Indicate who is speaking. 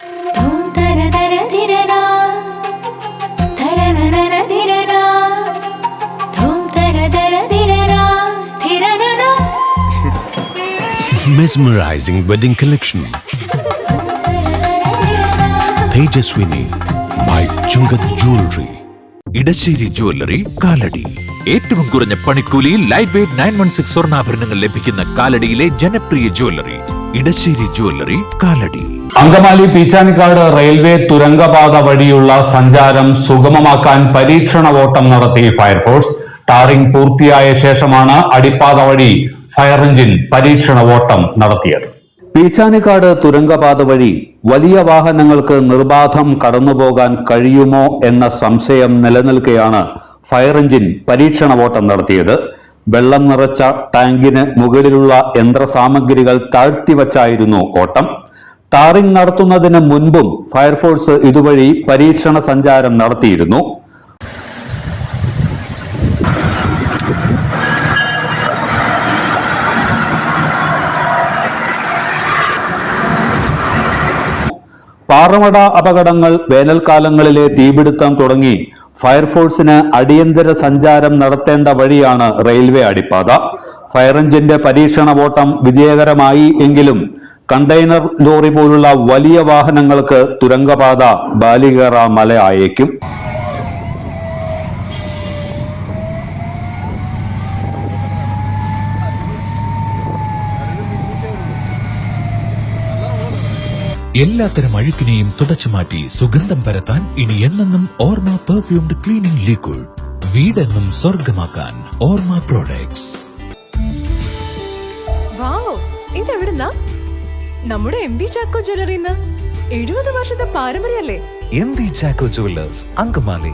Speaker 1: Mesmerizing wedding collection. Tejaswini by Chungat Jewelry.
Speaker 2: Edasseri jewellery Kalady ഏറ്റവും കുറഞ്ഞ പണിക്കൂലിയിൽ light weight nine one six സ്വർണാഭരണങ്ങൾ ലഭിക്കുന്ന കാലടിയിലെ ജനപ്രിയ jewellery Edasseri jewellery Kalady.
Speaker 3: Angamaly Peechanikkad railway തുരങ്കപാത വഴിയുള്ള സഞ്ചാരം സുഗമമാക്കാൻ പരീക്ഷണ ഓട്ടം നടത്തി ഫയർഫോഴ്സ്. ടാറിംഗ് പൂർത്തിയായ ശേഷമാണ് അടിപ്പാത വഴി ഫയർ എഞ്ചിൻ പരീക്ഷണ ഓട്ടം നടത്തിയത്. പീച്ചാനിക്കാട് തുരങ്കപാത വഴി വലിയ വാഹനങ്ങൾക്ക് നിർബാധം കടന്നുപോകാൻ കഴിയുമോ എന്ന സംശയം നിലനിൽക്കെയാണ് ഫയർ എഞ്ചിൻ പരീക്ഷണ ഓട്ടം നടത്തിയത്. വെള്ളം നിറച്ച ടാങ്കിന് മുകളിലുള്ള യന്ത്രസാമഗ്രികൾ താഴ്ത്തിവച്ചായിരുന്നു ഓട്ടം. ടാറിംഗ് നടത്തുന്നതിന് മുൻപും ഫയർഫോഴ്സ് ഇതുവഴി പരീക്ഷണ സഞ്ചാരം നടത്തിയിരുന്നു. പാറമട അപകടങ്ങൾ വേനൽക്കാലങ്ങളിലെ തീപിടുത്തം തുടങ്ങി ഫയർഫോഴ്സിന് അടിയന്തര സഞ്ചാരം നടത്തേണ്ട വഴിയാണ് റെയിൽവേ അടിപ്പാത. ഫയർ എഞ്ചിന്റെ പരീക്ഷണ ഓട്ടം വിജയകരമായി എങ്കിലും കണ്ടെയ്നർ ലോറി പോലുള്ള വലിയ വാഹനങ്ങൾക്ക് തുരങ്കപാത ബാലികേറ മല ആയേക്കും.
Speaker 2: എല്ലാത്തരം അഴുക്കിനെയും തുടച്ചു മാറ്റി സുഗന്ധം പരത്താൻ ഇനി എന്നെന്നും ഓർമ്മ പെർഫ്യൂംഡ് ക്ലീനിംഗ് ലിക്വിഡ് വീടെന്നും സ്വർഗമാക്കാൻ ഓർമ്മ പ്രോഡക്ട്സ്
Speaker 4: ഇതെവിടുന്നാ? നമ്മുടെ എം വി ചാക്കോ ജ്വല്ലറിന്ന് എഴുപത് വർഷത്തെ പാരമ്പര്യല്ലേ
Speaker 2: M V Chacko jewellers Angamaly.